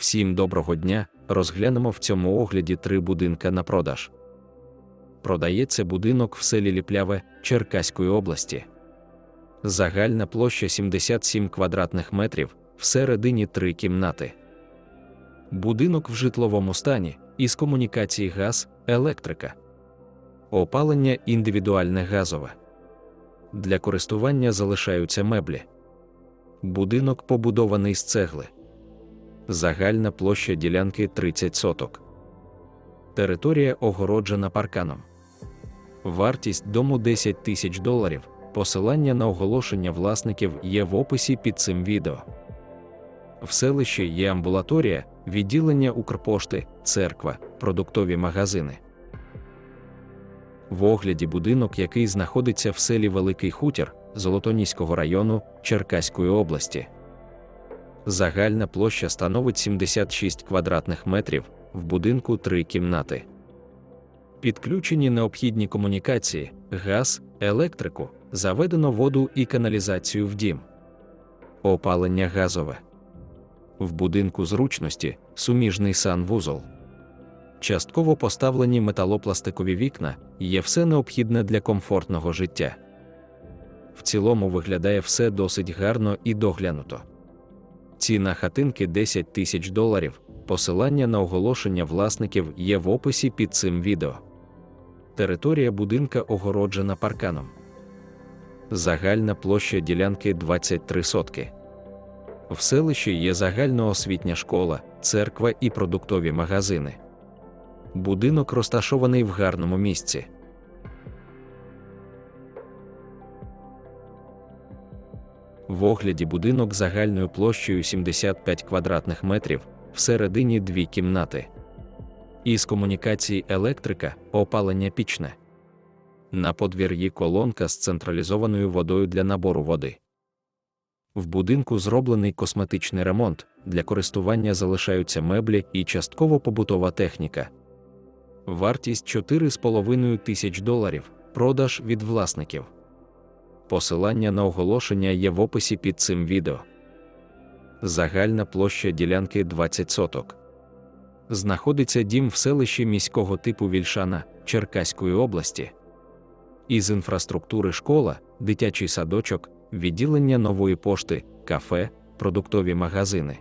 Всім доброго дня! Розглянемо в цьому огляді три будинка на продаж. Продається будинок в селі Ліпляве Черкаської області. Загальна площа 77 квадратних метрів, всередині три кімнати. Будинок в житловому стані із комунікації газ, електрика. Опалення індивідуальне газове. Для користування залишаються меблі. Будинок побудований з цегли. Загальна площа ділянки 30 соток. Територія огороджена парканом. Вартість дому 10 тисяч доларів. Посилання на оголошення власників є в описі під цим відео. В селищі є амбулаторія, відділення Укрпошти, церква, продуктові магазини. В огляді будинок, який знаходиться в селі Великий Хутір Золотоніського району Черкаської області. Загальна площа становить 76 квадратних метрів, в будинку три кімнати. Підключені необхідні комунікації, газ, електрику, заведено воду і каналізацію в дім. Опалення газове. В будинку зручності суміжний санвузол. Частково поставлені металопластикові вікна, є все необхідне для комфортного життя. В цілому виглядає все досить гарно і доглянуто. Ціна хатинки 10 тисяч доларів. Посилання на оголошення власників є в описі під цим відео. Територія будинка огороджена парканом. Загальна площа ділянки 23 сотки. В селищі є загальноосвітня школа, церква і продуктові магазини. Будинок розташований в гарному місці. В огляді будинок загальною площею 75 квадратних метрів, всередині дві кімнати. Із комунікацій електрика, опалення пічне. На подвір'ї колонка з централізованою водою для набору води. В будинку зроблений косметичний ремонт, для користування залишаються меблі і частково побутова техніка. Вартість 4,5 тисяч доларів, продаж від власників. Посилання на оголошення є в описі під цим відео. Загальна площа ділянки 20 соток. Знаходиться дім в селищі міського типу Вільшана Черкаської області. Із інфраструктури школа, дитячий садочок, відділення нової пошти, кафе, продуктові магазини.